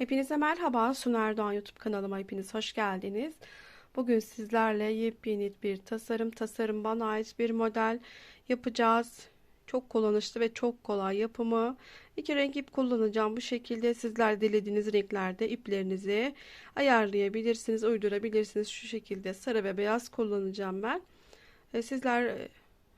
Hepinize merhaba. Suner Doğan YouTube kanalıma hepiniz hoş geldiniz. Bugün sizlerle yepyeni bir tasarım, tasarım bana ait bir model yapacağız. Çok kullanışlı ve çok kolay yapımı. İki renk ip kullanacağım. Bu şekilde sizler dilediğiniz renklerde iplerinizi ayarlayabilirsiniz, uydurabilirsiniz. Şu şekilde sarı ve beyaz kullanacağım ben. E, sizler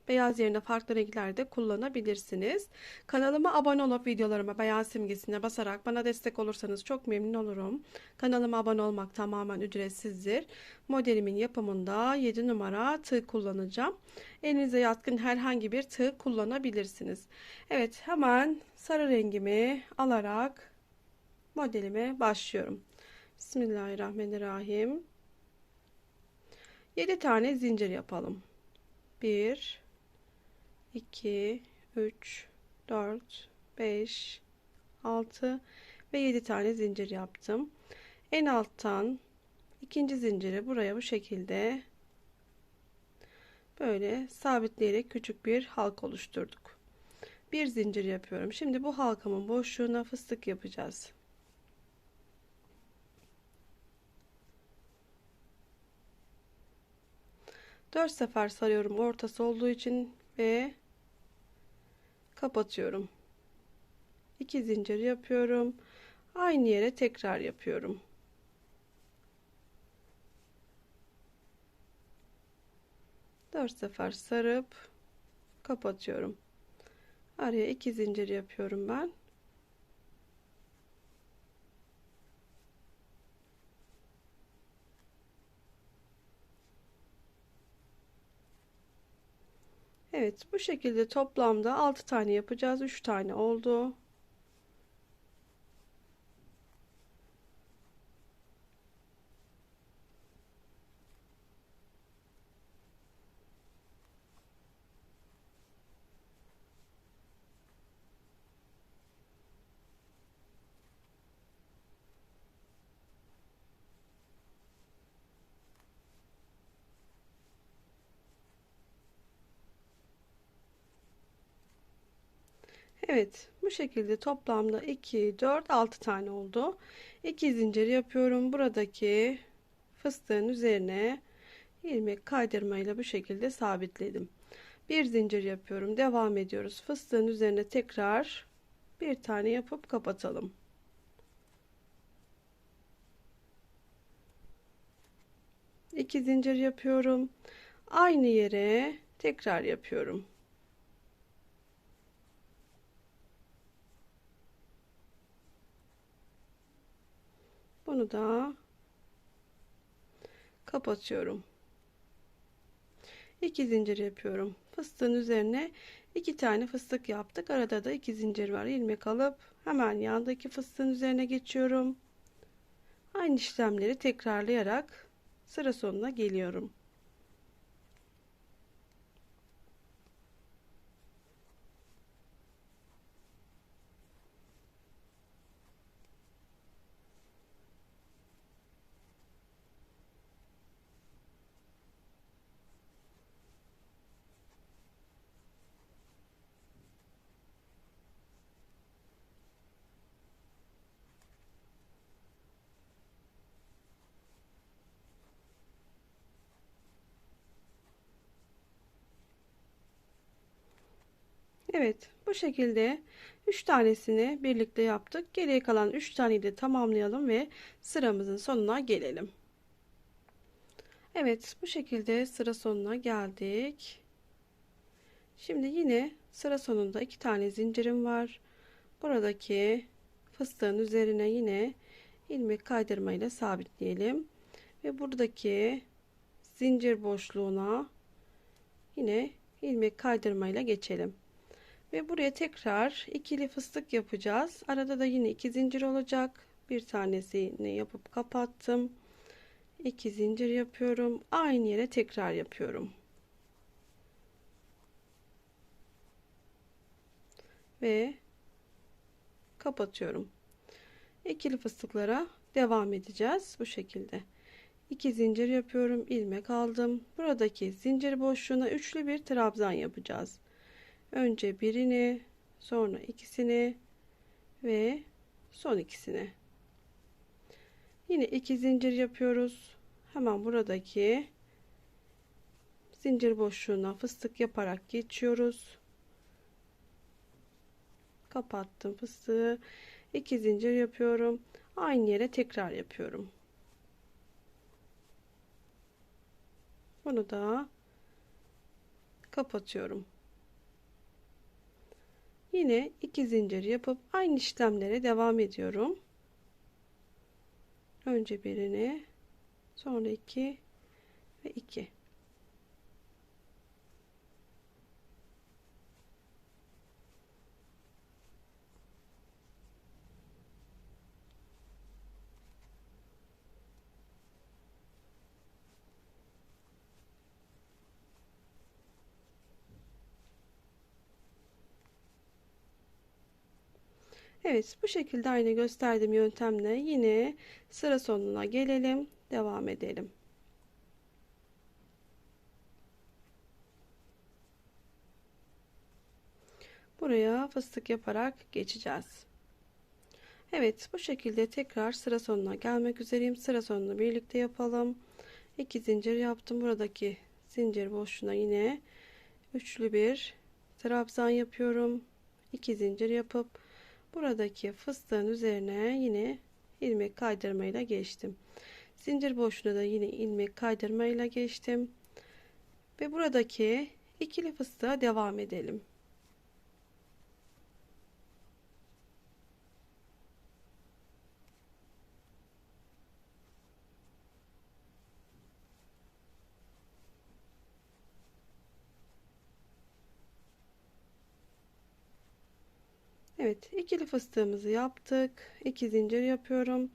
Beyaz yerine farklı renklerde kullanabilirsiniz. Kanalıma abone olup videolarıma beğen simgesine basarak bana destek olursanız çok memnun olurum. Kanalıma abone olmak tamamen ücretsizdir. Modelimin yapımında 7 numara tığ kullanacağım. Elinize yatkın herhangi bir tığ kullanabilirsiniz. Evet hemen sarı rengimi alarak modelime başlıyorum. Bismillahirrahmanirrahim. 7 tane zincir yapalım. 1 2, 3, 4, 5, 6 ve 7 tane zincir yaptım. En alttan ikinci zinciri buraya bu şekilde böyle sabitleyerek küçük bir halk oluşturduk. Bir zincir yapıyorum. Şimdi bu halkamın boşluğuna fıstık yapacağız. Dört sefer sarıyorum ortası olduğu için ve kapatıyorum. 2 zincir yapıyorum. Aynı yere tekrar yapıyorum. Dört sefer sarıp kapatıyorum. Araya iki zincir yapıyorum ben. Evet bu şekilde toplamda 6 tane yapacağız. 3 tane oldu. Evet bu şekilde toplamda 2 4 6 tane oldu. 2 zincir yapıyorum. Buradaki fıstığın üzerine ilmek kaydırmayla bu şekilde sabitledim. Bir zincir yapıyorum. Devam ediyoruz. Fıstığın üzerine tekrar bir tane yapıp kapatalım. İki zincir yapıyorum. Aynı yere tekrar yapıyorum Bunu da kapatıyorum. 2 zincir yapıyorum. Fıstığın üzerine iki tane fıstık yaptık. Arada da iki zincir var. ilmek alıp hemen yandaki fıstığın üzerine geçiyorum. Aynı işlemleri tekrarlayarak sıra sonuna geliyorum. Evet bu şekilde 3 tanesini birlikte yaptık. Geriye kalan 3 taneyi de tamamlayalım ve sıramızın sonuna gelelim. Evet bu şekilde sıra sonuna geldik. Şimdi yine sıra sonunda 2 tane zincirim var. Buradaki fıstığın üzerine yine ilmek kaydırma ile sabitleyelim. Ve buradaki zincir boşluğuna yine ilmek kaydırma ile geçelim. Ve buraya tekrar ikili fıstık yapacağız. Arada da yine iki zincir olacak. Bir tanesini yapıp kapattım. İki zincir yapıyorum. Aynı yere tekrar yapıyorum. Ve kapatıyorum. İkili fıstıklara devam edeceğiz bu şekilde. 2 zincir yapıyorum, ilmek aldım. Buradaki zincir boşluğuna üçlü bir trabzan yapacağız. Önce birini, sonra ikisini ve son ikisini. Yine iki zincir yapıyoruz. Hemen buradaki zincir boşluğuna fıstık yaparak geçiyoruz. Kapattım fıstığı. iki zincir yapıyorum. Aynı yere tekrar yapıyorum. Bunu da kapatıyorum. Yine iki zincir yapıp aynı işlemlere devam ediyorum. Önce birini, sonra iki ve iki. Evet bu şekilde aynı gösterdiğim yöntemle yine sıra sonuna gelelim. Devam edelim. Buraya fıstık yaparak geçeceğiz. Evet bu şekilde tekrar sıra sonuna gelmek üzereyim. Sıra sonunu birlikte yapalım. 2 zincir yaptım. Buradaki zincir boşluğuna yine üçlü bir trabzan yapıyorum. 2 zincir yapıp buradaki fıstığın üzerine yine ilmek kaydırmayla geçtim. Zincir boşluğuna da yine ilmek kaydırmayla geçtim. Ve buradaki ikili fıstığa devam edelim Evet ikili fıstığımızı yaptık. 2 zincir yapıyorum.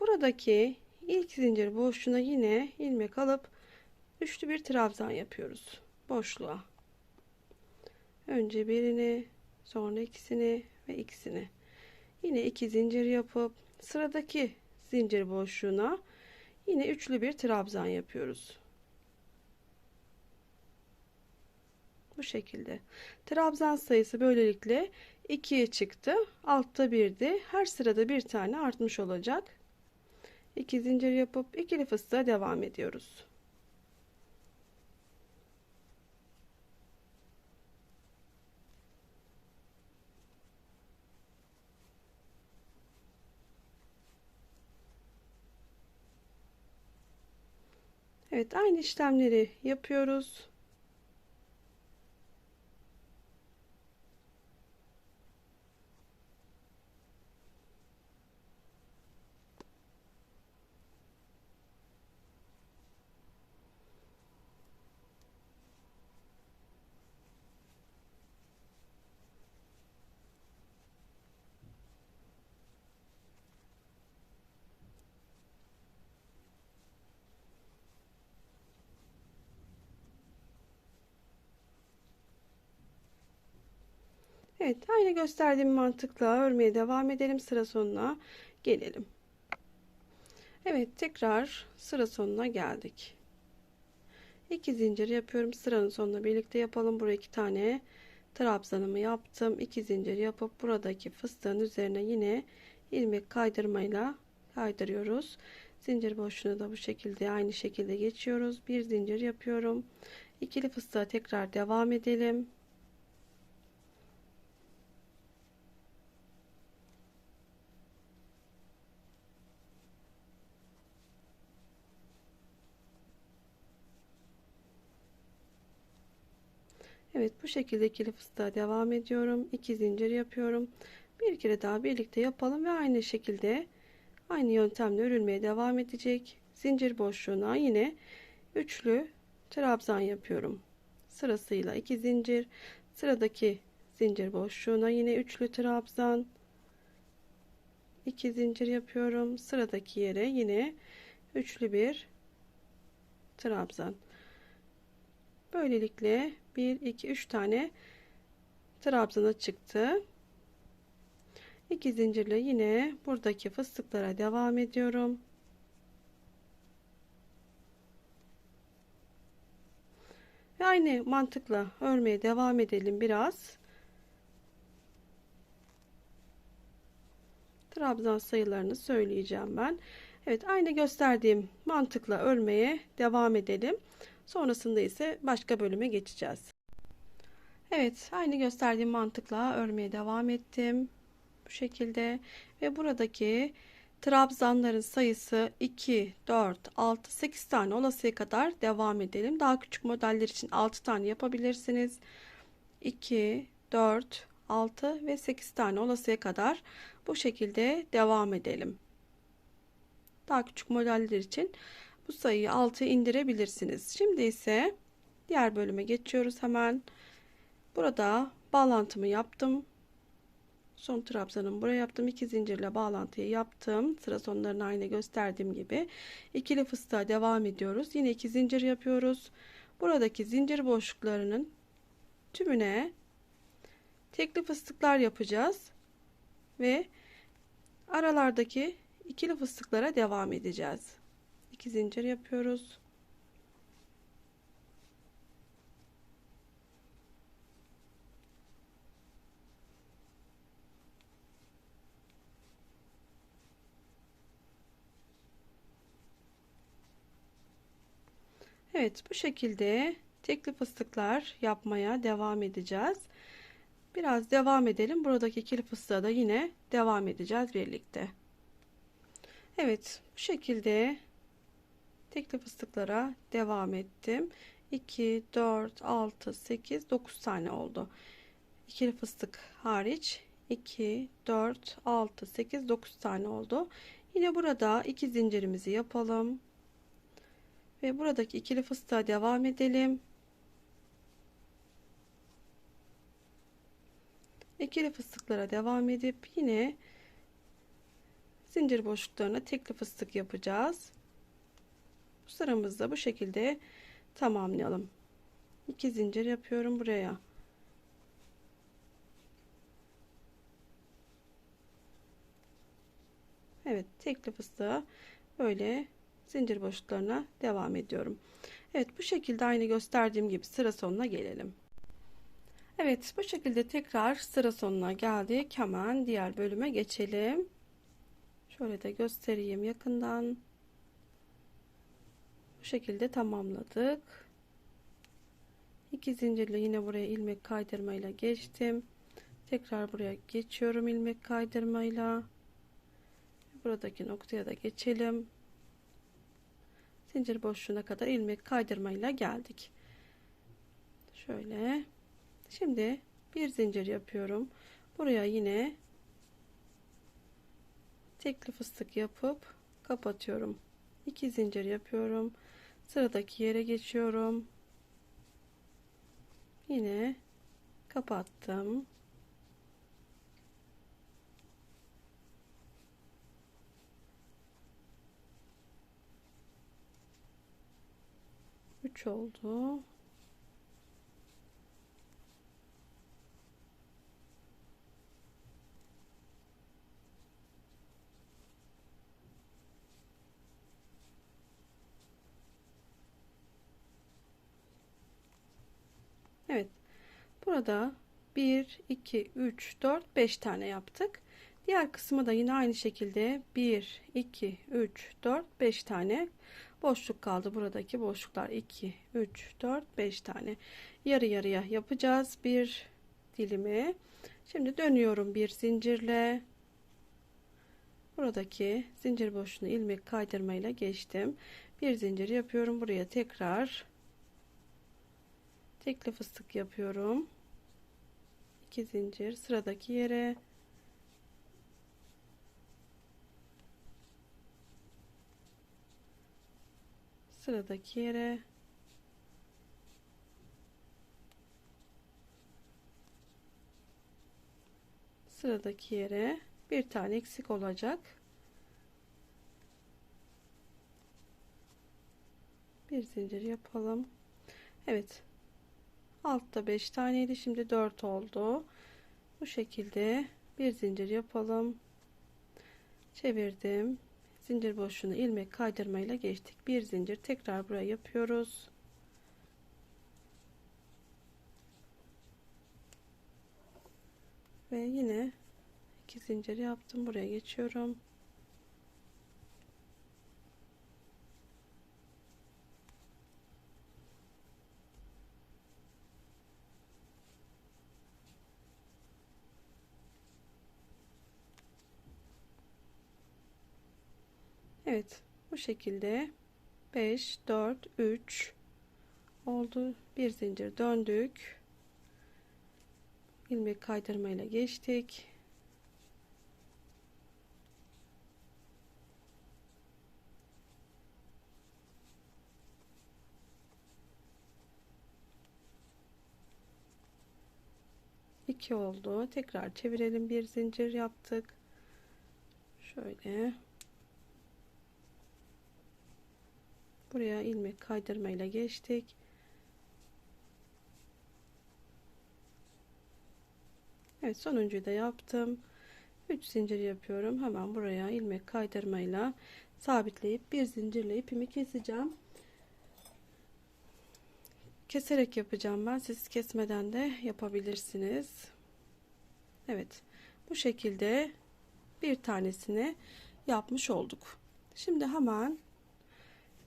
Buradaki ilk zincir boşluğuna yine ilmek alıp üçlü bir trabzan yapıyoruz. Boşluğa. Önce birini, sonra ikisini ve ikisini. Yine iki zincir yapıp sıradaki zincir boşluğuna yine üçlü bir trabzan yapıyoruz. Bu şekilde. Trabzan sayısı böylelikle 2'ye çıktı. Altta 1'di. Her sırada bir tane artmış olacak. 2 zincir yapıp ikili fıstığa devam ediyoruz. Evet aynı işlemleri yapıyoruz. Evet aynı gösterdiğim mantıkla örmeye devam edelim sıra sonuna gelelim. Evet tekrar sıra sonuna geldik. 2 zincir yapıyorum sıranın sonuna birlikte yapalım. Buraya iki tane trabzanımı yaptım. 2 zincir yapıp buradaki fıstığın üzerine yine ilmek kaydırmayla kaydırıyoruz. Zincir boşluğunu da bu şekilde aynı şekilde geçiyoruz. Bir zincir yapıyorum. İkili fıstığa tekrar devam edelim Evet bu şekilde ikili fıstığa devam ediyorum. 2 zincir yapıyorum. Bir kere daha birlikte yapalım ve aynı şekilde aynı yöntemle örülmeye devam edecek. Zincir boşluğuna yine üçlü trabzan yapıyorum. Sırasıyla 2 zincir, sıradaki zincir boşluğuna yine üçlü trabzan, 2 zincir yapıyorum. Sıradaki yere yine üçlü bir trabzan. Böylelikle 1 2 3 tane trabzana çıktı. 2 zincirle yine buradaki fıstıklara devam ediyorum. Ve aynı mantıkla örmeye devam edelim biraz. Trabzan sayılarını söyleyeceğim ben. Evet aynı gösterdiğim mantıkla örmeye devam edelim. Sonrasında ise başka bölüme geçeceğiz. Evet aynı gösterdiğim mantıkla örmeye devam ettim. Bu şekilde ve buradaki trabzanların sayısı 2, 4, 6, 8 tane olasıya kadar devam edelim. Daha küçük modeller için 6 tane yapabilirsiniz. 2, 4, 6 ve 8 tane olasıya kadar bu şekilde devam edelim. Daha küçük modeller için bu sayıyı 6 indirebilirsiniz. Şimdi ise diğer bölüme geçiyoruz hemen. Burada bağlantımı yaptım. Son trabzanımı buraya yaptım. İki zincirle bağlantıyı yaptım. Sıra sonlarını aynı gösterdiğim gibi. ikili fıstığa devam ediyoruz. Yine iki zincir yapıyoruz. Buradaki zincir boşluklarının tümüne tekli fıstıklar yapacağız. Ve aralardaki ikili fıstıklara devam edeceğiz. 2 zincir yapıyoruz. Evet bu şekilde tekli fıstıklar yapmaya devam edeceğiz. Biraz devam edelim. Buradaki ikili fıstığa da yine devam edeceğiz birlikte. Evet bu şekilde tekli fıstıklara devam ettim. 2, 4, 6, 8, 9 tane oldu. İkili fıstık hariç 2, 4, 6, 8, 9 tane oldu. Yine burada iki zincirimizi yapalım. Ve buradaki ikili fıstığa devam edelim. İkili fıstıklara devam edip yine zincir boşluklarına tekli fıstık yapacağız. Bu sıramızda bu şekilde tamamlayalım. 2 zincir yapıyorum buraya. Evet, tekli fıstığa böyle zincir boşluklarına devam ediyorum. Evet, bu şekilde aynı gösterdiğim gibi sıra sonuna gelelim. Evet, bu şekilde tekrar sıra sonuna geldik. Hemen diğer bölüme geçelim. Şöyle de göstereyim yakından. Bu şekilde tamamladık. İki zincirle yine buraya ilmek kaydırmayla geçtim. Tekrar buraya geçiyorum ilmek kaydırmayla. Buradaki noktaya da geçelim. Zincir boşluğuna kadar ilmek kaydırmayla geldik. Şöyle. Şimdi bir zincir yapıyorum. Buraya yine tekli fıstık yapıp kapatıyorum. 2 zincir yapıyorum. Sıradaki yere geçiyorum. Yine kapattım. Üç oldu. Evet. Burada 1, 2, 3, 4, 5 tane yaptık. Diğer kısmı da yine aynı şekilde 1, 2, 3, 4, 5 tane boşluk kaldı. Buradaki boşluklar 2, 3, 4, 5 tane. Yarı yarıya yapacağız bir dilimi. Şimdi dönüyorum bir zincirle. Buradaki zincir boşluğunu ilmek kaydırmayla geçtim. Bir zincir yapıyorum. Buraya tekrar tekli fıstık yapıyorum 2 zincir sıradaki yere. Sıradaki yere. Sıradaki yere bir tane eksik olacak. Bir zincir yapalım. Evet altta 5 taneydi şimdi 4 oldu. Bu şekilde bir zincir yapalım. Çevirdim. Zincir boşluğunu ilmek kaydırmayla geçtik. Bir zincir tekrar buraya yapıyoruz. Ve yine iki zincir yaptım. Buraya geçiyorum Evet bu şekilde 5 4 3 oldu. Bir zincir döndük. İlmek kaydırma ile geçtik. İki oldu. Tekrar çevirelim. Bir zincir yaptık. Şöyle buraya ilmek kaydırma ile geçtik. Evet sonuncuyu da yaptım. 3 zincir yapıyorum. Hemen buraya ilmek kaydırmayla sabitleyip bir zincirle ipimi keseceğim. Keserek yapacağım ben. Siz kesmeden de yapabilirsiniz. Evet bu şekilde bir tanesini yapmış olduk. Şimdi hemen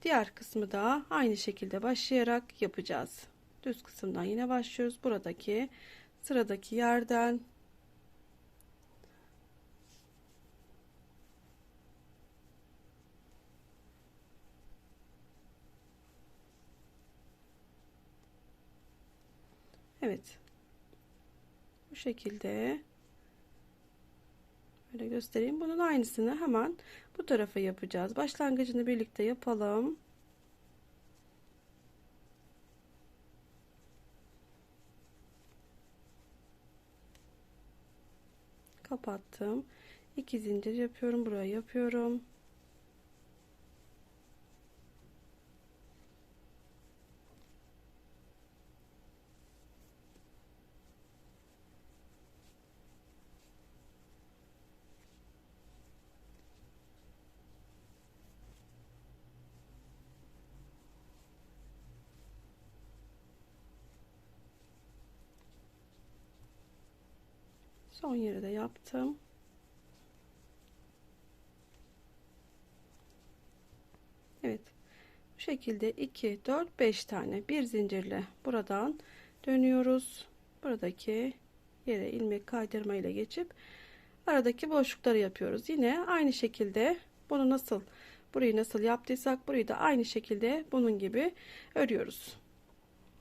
diğer kısmı da aynı şekilde başlayarak yapacağız düz kısımdan yine başlıyoruz buradaki sıradaki yerden Evet. Bu şekilde böyle göstereyim. Bunun aynısını hemen bu tarafa yapacağız. Başlangıcını birlikte yapalım. Kapattım. 2 zincir yapıyorum. Buraya yapıyorum. Son yeri de yaptım. Evet. Bu şekilde 2, 4, 5 tane bir zincirle buradan dönüyoruz. Buradaki yere ilmek kaydırma ile geçip aradaki boşlukları yapıyoruz. Yine aynı şekilde bunu nasıl burayı nasıl yaptıysak burayı da aynı şekilde bunun gibi örüyoruz.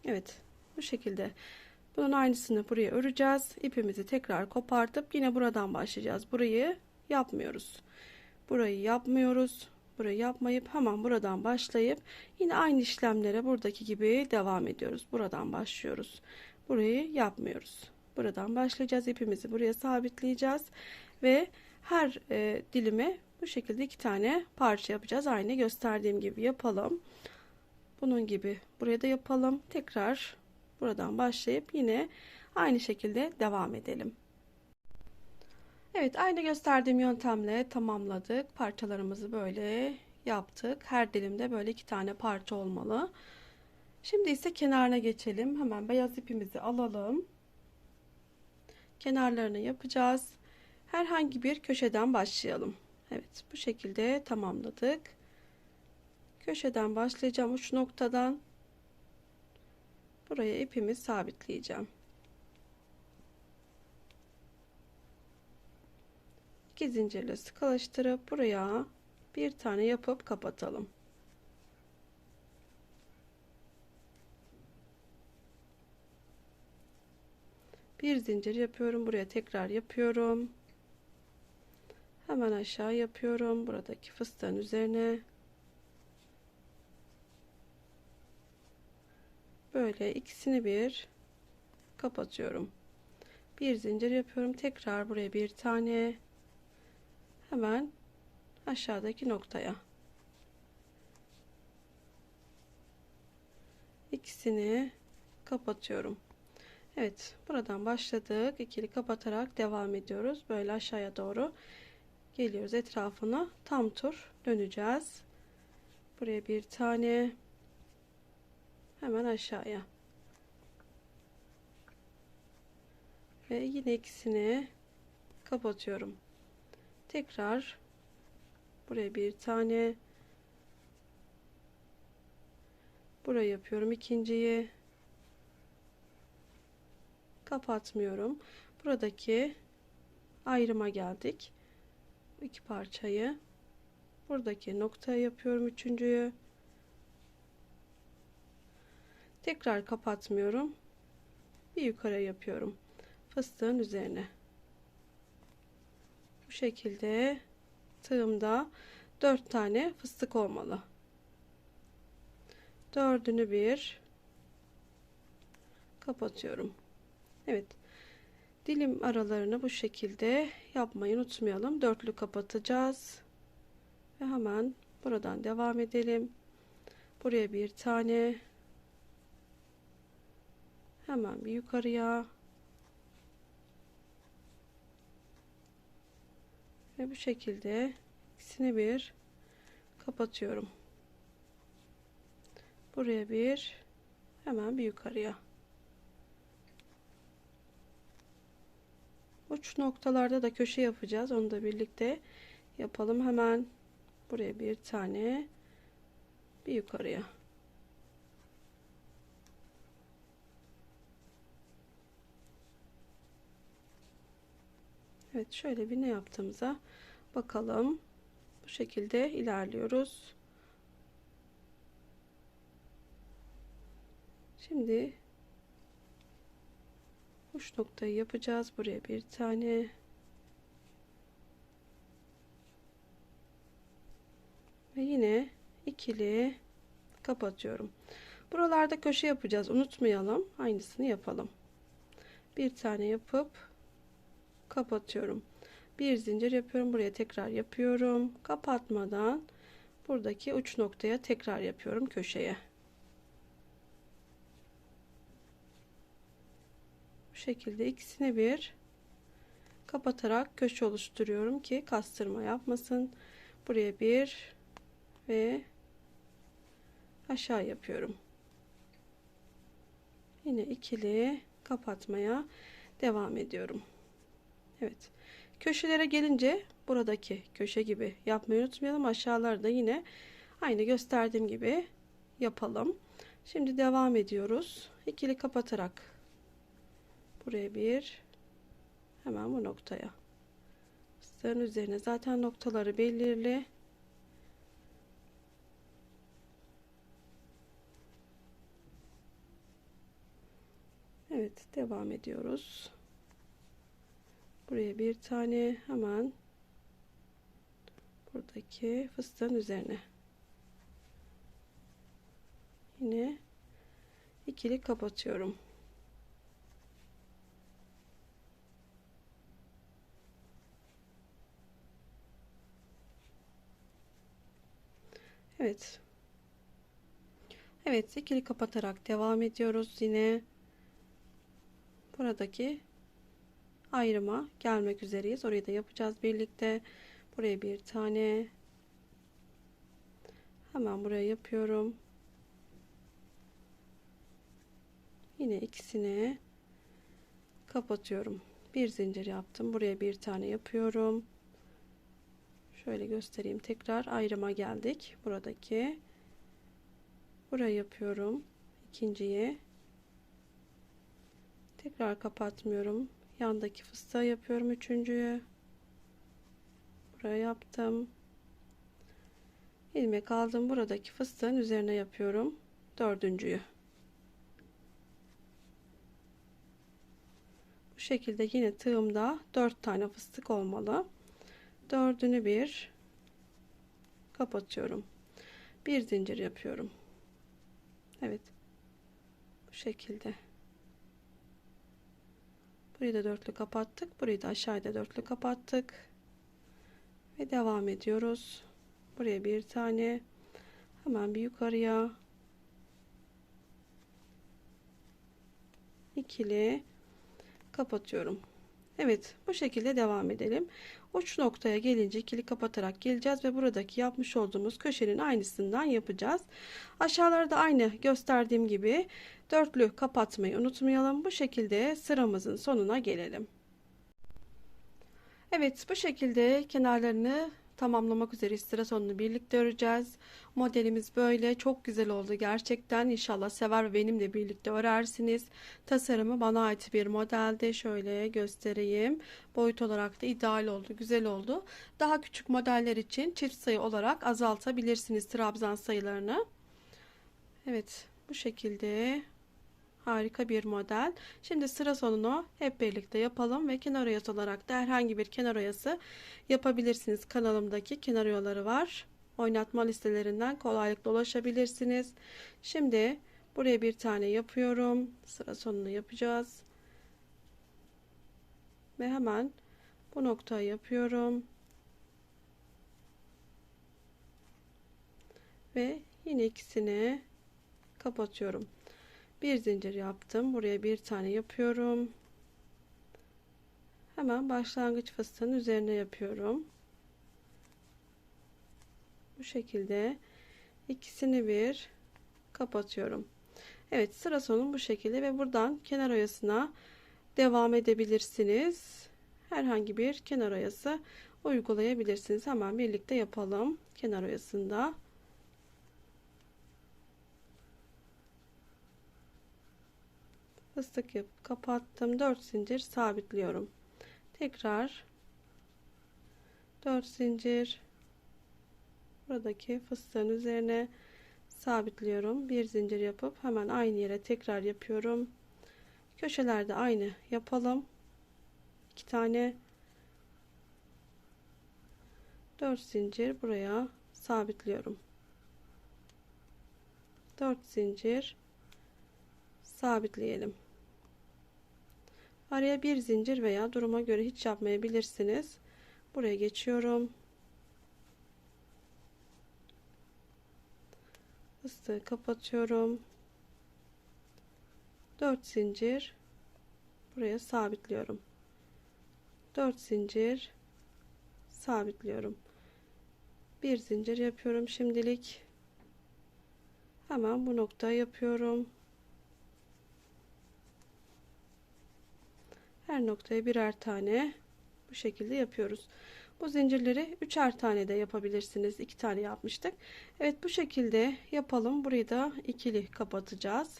Evet. Bu şekilde bunun aynısını buraya öreceğiz. İpimizi tekrar kopartıp yine buradan başlayacağız. Burayı yapmıyoruz. Burayı yapmıyoruz. Burayı yapmayıp hemen buradan başlayıp yine aynı işlemlere buradaki gibi devam ediyoruz. Buradan başlıyoruz. Burayı yapmıyoruz. Buradan başlayacağız. İpimizi buraya sabitleyeceğiz ve her e, dilime bu şekilde iki tane parça yapacağız. Aynı gösterdiğim gibi yapalım. Bunun gibi buraya da yapalım. Tekrar buradan başlayıp yine aynı şekilde devam edelim. Evet aynı gösterdiğim yöntemle tamamladık. Parçalarımızı böyle yaptık. Her dilimde böyle iki tane parça olmalı. Şimdi ise kenarına geçelim. Hemen beyaz ipimizi alalım. Kenarlarını yapacağız. Herhangi bir köşeden başlayalım. Evet bu şekilde tamamladık. Köşeden başlayacağım uç noktadan buraya ipimi sabitleyeceğim. İki zincirle sıkılaştırıp buraya bir tane yapıp kapatalım. Bir zincir yapıyorum. Buraya tekrar yapıyorum. Hemen aşağı yapıyorum. Buradaki fıstığın üzerine böyle ikisini bir kapatıyorum. Bir zincir yapıyorum. Tekrar buraya bir tane. Hemen aşağıdaki noktaya. İkisini kapatıyorum. Evet buradan başladık. İkili kapatarak devam ediyoruz. Böyle aşağıya doğru geliyoruz etrafına. Tam tur döneceğiz. Buraya bir tane hemen aşağıya. Ve yine ikisini kapatıyorum. Tekrar buraya bir tane. Buraya yapıyorum ikinciyi. Kapatmıyorum. Buradaki ayrıma geldik. İki parçayı. Buradaki noktaya yapıyorum üçüncüyü. Tekrar kapatmıyorum. Bir yukarı yapıyorum. Fıstığın üzerine. Bu şekilde tığımda 4 tane fıstık olmalı. Dördünü bir kapatıyorum. Evet. Dilim aralarını bu şekilde yapmayı unutmayalım. Dörtlü kapatacağız. Ve hemen buradan devam edelim. Buraya bir tane hemen bir yukarıya ve bu şekilde ikisini bir kapatıyorum. Buraya bir hemen bir yukarıya. Uç noktalarda da köşe yapacağız. Onu da birlikte yapalım. Hemen buraya bir tane bir yukarıya. Evet şöyle bir ne yaptığımıza bakalım. Bu şekilde ilerliyoruz. Şimdi uç noktayı yapacağız. Buraya bir tane ve yine ikili kapatıyorum. Buralarda köşe yapacağız. Unutmayalım. Aynısını yapalım. Bir tane yapıp kapatıyorum. Bir zincir yapıyorum. Buraya tekrar yapıyorum. Kapatmadan buradaki uç noktaya tekrar yapıyorum köşeye. Bu şekilde ikisini bir kapatarak köşe oluşturuyorum ki kastırma yapmasın. Buraya bir ve aşağı yapıyorum. Yine ikili kapatmaya devam ediyorum. Evet. Köşelere gelince buradaki köşe gibi yapmayı unutmayalım. Aşağılarda yine aynı gösterdiğim gibi yapalım. Şimdi devam ediyoruz. İkili kapatarak buraya bir hemen bu noktaya fıstığın üzerine zaten noktaları belirli. Evet devam ediyoruz. Buraya bir tane hemen buradaki fıstığın üzerine. Yine ikili kapatıyorum. Evet. Evet, ikili kapatarak devam ediyoruz yine. Buradaki ayrıma gelmek üzereyiz. Orayı da yapacağız birlikte. Buraya bir tane hemen buraya yapıyorum. Yine ikisini kapatıyorum. Bir zincir yaptım. Buraya bir tane yapıyorum. Şöyle göstereyim. Tekrar ayrıma geldik. Buradaki buraya yapıyorum. ikinciyi tekrar kapatmıyorum yandaki fıstığı yapıyorum üçüncüyü. Buraya yaptım. İlmek aldım. Buradaki fıstığın üzerine yapıyorum dördüncüyü. Bu şekilde yine tığımda dört tane fıstık olmalı. Dördünü bir kapatıyorum. Bir zincir yapıyorum. Evet. Bu şekilde Burayı da dörtlü kapattık. Burayı da aşağıda dörtlü kapattık. Ve devam ediyoruz. Buraya bir tane. Hemen bir yukarıya. ikili kapatıyorum. Evet bu şekilde devam edelim. Uç noktaya gelince ikili kapatarak geleceğiz ve buradaki yapmış olduğumuz köşenin aynısından yapacağız. Aşağılarda aynı gösterdiğim gibi dörtlü kapatmayı unutmayalım. Bu şekilde sıramızın sonuna gelelim. Evet bu şekilde kenarlarını tamamlamak üzere sıra sonunu birlikte öreceğiz. Modelimiz böyle çok güzel oldu gerçekten inşallah sever ve benimle birlikte örersiniz. Tasarımı bana ait bir modelde şöyle göstereyim. Boyut olarak da ideal oldu güzel oldu. Daha küçük modeller için çift sayı olarak azaltabilirsiniz trabzan sayılarını. Evet bu şekilde Harika bir model. Şimdi sıra sonunu hep birlikte yapalım ve kenar oyası olarak da herhangi bir kenar oyası yapabilirsiniz. Kanalımdaki kenar oyaları var. Oynatma listelerinden kolaylıkla ulaşabilirsiniz. Şimdi buraya bir tane yapıyorum. Sıra sonunu yapacağız. Ve hemen bu noktayı yapıyorum. Ve yine ikisini kapatıyorum bir zincir yaptım. Buraya bir tane yapıyorum. Hemen başlangıç fıstığın üzerine yapıyorum. Bu şekilde ikisini bir kapatıyorum. Evet sıra sonum bu şekilde ve buradan kenar oyasına devam edebilirsiniz. Herhangi bir kenar oyası uygulayabilirsiniz. Hemen birlikte yapalım kenar oyasında fıstık yapıp kapattım. 4 zincir sabitliyorum. Tekrar 4 zincir buradaki fıstığın üzerine sabitliyorum. Bir zincir yapıp hemen aynı yere tekrar yapıyorum. Köşelerde aynı yapalım. 2 tane. 4 zincir buraya sabitliyorum. 4 zincir sabitleyelim Araya bir zincir veya duruma göre hiç yapmayabilirsiniz. Buraya geçiyorum. Fıstığı kapatıyorum. 4 zincir buraya sabitliyorum. 4 zincir sabitliyorum. Bir zincir yapıyorum şimdilik. Hemen bu noktayı yapıyorum. Her noktaya birer tane bu şekilde yapıyoruz. Bu zincirleri üçer tane de yapabilirsiniz. iki tane yapmıştık. Evet bu şekilde yapalım. Burayı da ikili kapatacağız.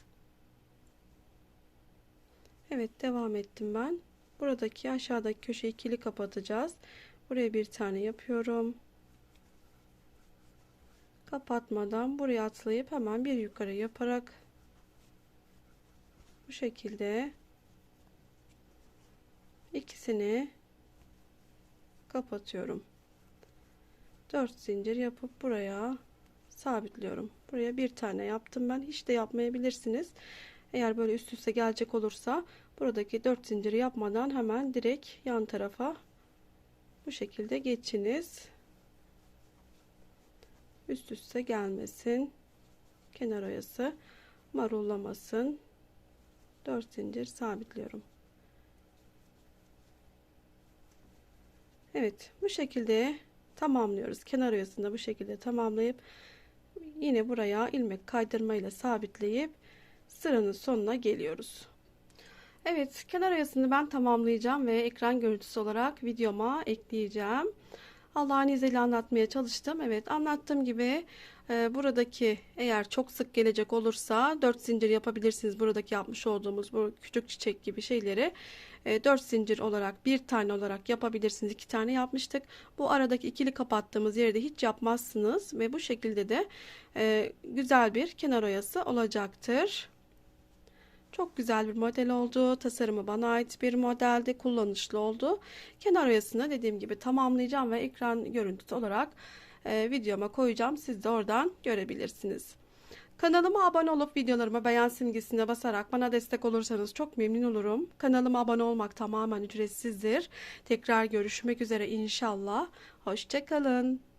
Evet devam ettim ben. Buradaki aşağıdaki köşe ikili kapatacağız. Buraya bir tane yapıyorum. Kapatmadan buraya atlayıp hemen bir yukarı yaparak bu şekilde ikisini kapatıyorum. 4 zincir yapıp buraya sabitliyorum. Buraya bir tane yaptım ben. Hiç de yapmayabilirsiniz. Eğer böyle üst üste gelecek olursa buradaki 4 zinciri yapmadan hemen direkt yan tarafa bu şekilde geçiniz. Üst üste gelmesin. Kenar oyası marullamasın 4 zincir sabitliyorum Evet bu şekilde tamamlıyoruz. Kenar oyasında bu şekilde tamamlayıp yine buraya ilmek kaydırma ile sabitleyip sıranın sonuna geliyoruz. Evet kenar oyasını ben tamamlayacağım ve ekran görüntüsü olarak videoma ekleyeceğim. Allah'ın izniyle anlatmaya çalıştım. Evet anlattığım gibi buradaki eğer çok sık gelecek olursa 4 zincir yapabilirsiniz. Buradaki yapmış olduğumuz bu küçük çiçek gibi şeyleri e, 4 zincir olarak bir tane olarak yapabilirsiniz. 2 tane yapmıştık. Bu aradaki ikili kapattığımız yerde hiç yapmazsınız ve bu şekilde de e, güzel bir kenar oyası olacaktır. Çok güzel bir model oldu. Tasarımı bana ait bir modelde kullanışlı oldu. Kenar oyasını dediğim gibi tamamlayacağım ve ekran görüntüsü olarak e, videoma koyacağım. Siz de oradan görebilirsiniz. Kanalıma abone olup videolarıma beğen simgesine basarak bana destek olursanız çok memnun olurum. Kanalıma abone olmak tamamen ücretsizdir. Tekrar görüşmek üzere inşallah. Hoşçakalın.